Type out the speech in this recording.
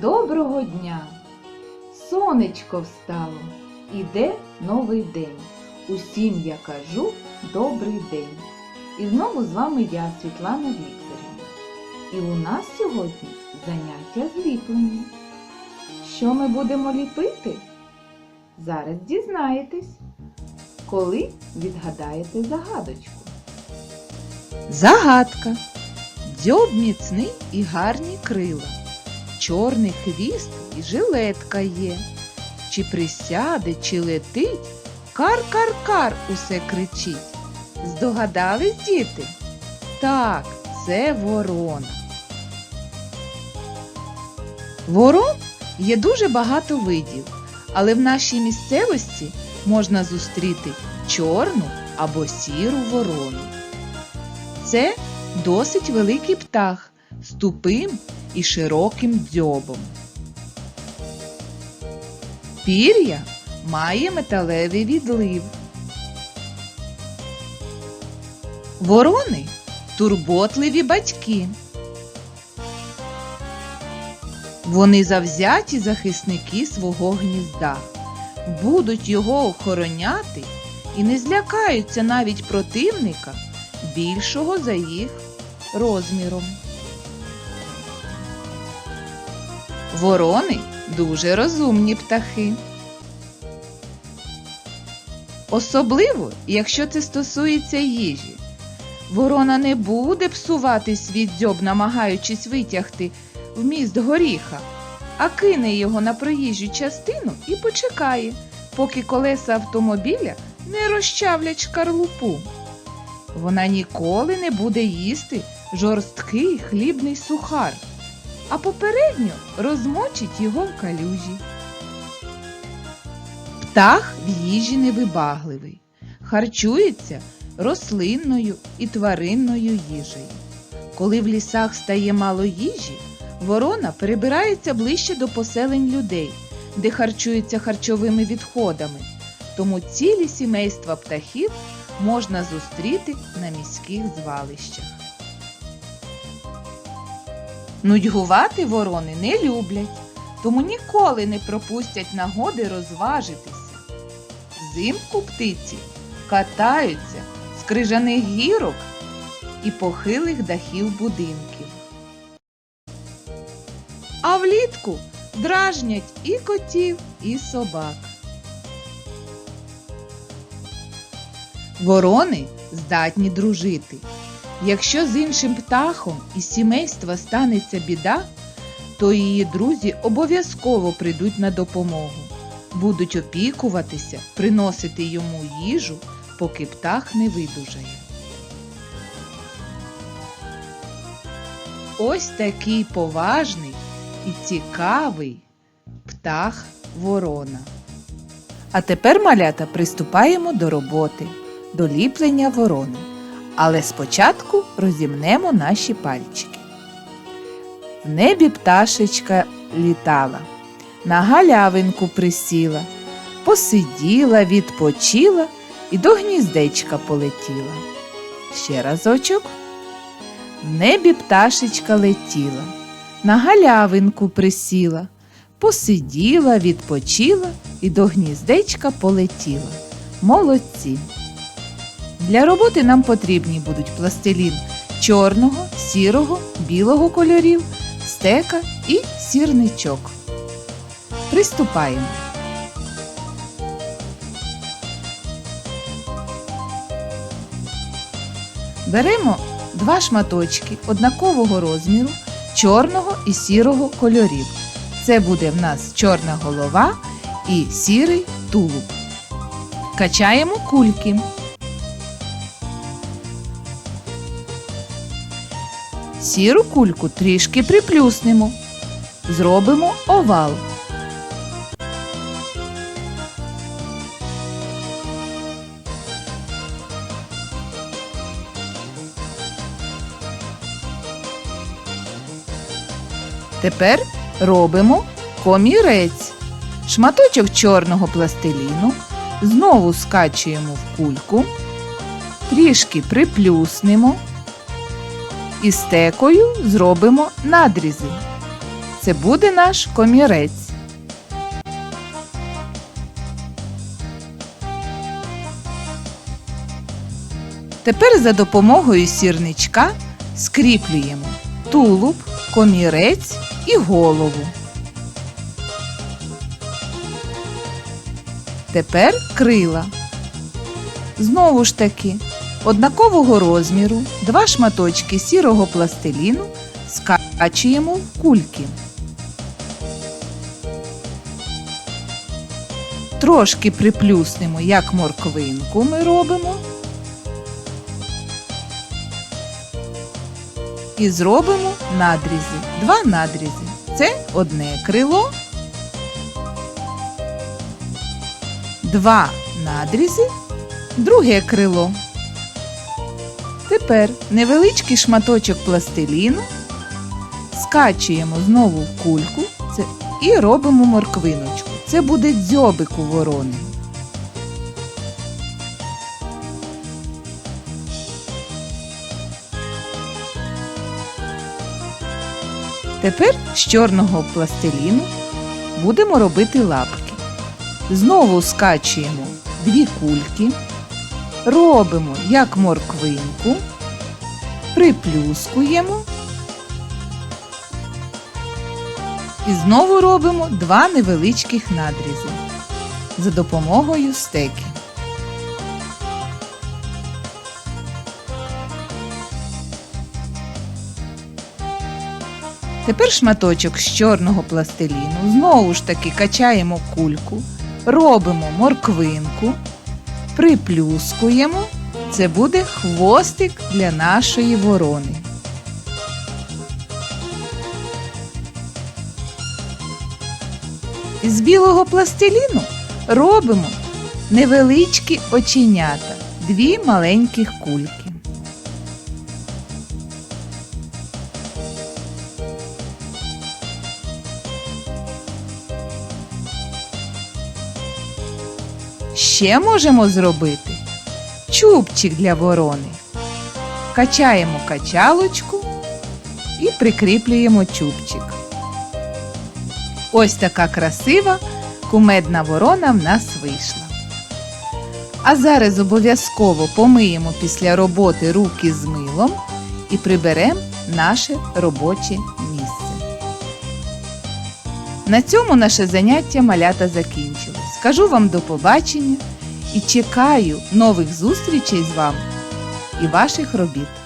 Доброго дня! Сонечко встало, іде новий день. Усім я кажу добрий день. І знову з вами я, Світлана Вікторівна. І у нас сьогодні заняття зліплення. Що ми будемо ліпити? Зараз дізнаєтесь, коли відгадаєте загадочку. Загадка. Дзьоб міцний і гарні крила. Чорний хвіст і жилетка є. Чи присяде, чи летить, кар-кар-кар усе кричить. Здогадались, діти? Так, це ворона. Ворон є дуже багато видів, але в нашій місцевості можна зустріти чорну або сіру ворону. Це досить великий птах з тупим і широким дзьобом. Пір'я має металевий відлив. Ворони турботливі батьки. Вони завзяті захисники свого гнізда, будуть його охороняти і не злякаються навіть противника більшого за їх розміром. Ворони дуже розумні птахи. Особливо, якщо це стосується їжі. Ворона не буде псувати свій дзьоб, намагаючись витягти вміст горіха, а кине його на проїжджу частину і почекає, поки колеса автомобіля не розчавлять шкарлупу. Вона ніколи не буде їсти жорсткий хлібний сухар, а попередньо розмочить його в калюжі. Птах в їжі невибагливий, харчується рослинною і тваринною їжею. Коли в лісах стає мало їжі, ворона перебирається ближче до поселень людей, де харчується харчовими відходами, тому цілі сімейства птахів можна зустріти на міських звалищах. Нудьгувати ворони не люблять, тому ніколи не пропустять нагоди розважитися. Взимку птиці катаються з крижаних гірок і похилих дахів будинків. А влітку дражнять і котів, і собак. Ворони здатні дружити. Якщо з іншим птахом із сімейства станеться біда, то її друзі обов'язково прийдуть на допомогу, будуть опікуватися, приносити йому їжу, поки птах не видужає. Ось такий поважний і цікавий птах ворона. А тепер, малята, приступаємо до роботи, до ліплення ворони. Але спочатку розімнемо наші пальчики. В небі пташечка літала, на галявинку присіла, посиділа, відпочила і до гніздечка полетіла. Ще разочок. В небі пташечка летіла, на галявинку присіла, посиділа, відпочила і до гніздечка полетіла. Молодці! Для роботи нам потрібні будуть пластилін чорного, сірого, білого кольорів, стека і сірничок. Приступаємо. Беремо два шматочки однакового розміру чорного і сірого кольорів. Це буде в нас чорна голова і сірий тулуб. Качаємо кульки. Сіру кульку трішки приплюснемо. Зробимо овал. Тепер робимо комірець. Шматочок чорного пластиліну знову скачуємо в кульку, трішки приплюснемо і стекою зробимо надрізи. Це буде наш комірець. Тепер за допомогою сірничка скріплюємо тулуб, комірець і голову. Тепер крила. Знову ж таки, однакового розміру два шматочки сірого пластиліну скачуємо в кульки. Трошки приплюснемо, як морквинку ми робимо. І зробимо надрізи. Два надрізи. Це одне крило. Два надрізи, друге крило. Тепер невеличкий шматочок пластиліну скачуємо знову в кульку і робимо морквиночку. Це буде дзьобик у ворони. Тепер з чорного пластиліну будемо робити лапки. Знову скачуємо дві кульки, робимо як морквинку, приплюскуємо і знову робимо два невеличких надрізи за допомогою стеки. Тепер шматочок з чорного пластиліну знову ж таки качаємо кульку, робимо морквинку, приплюскуємо. Це буде хвостик для нашої ворони. З білого пластиліну робимо невеличкі оченята, дві маленьких кульки. Ще можемо зробити чубчик для ворони. Качаємо качалочку і прикріплюємо чубчик. Ось така красива кумедна ворона в нас вийшла. А зараз обов'язково помиємо після роботи руки з милом і приберемо наше робоче місце. На цьому наше заняття малята закінчилось. Скажу вам до побачення і чекаю нових зустрічей з вами і ваших робіт.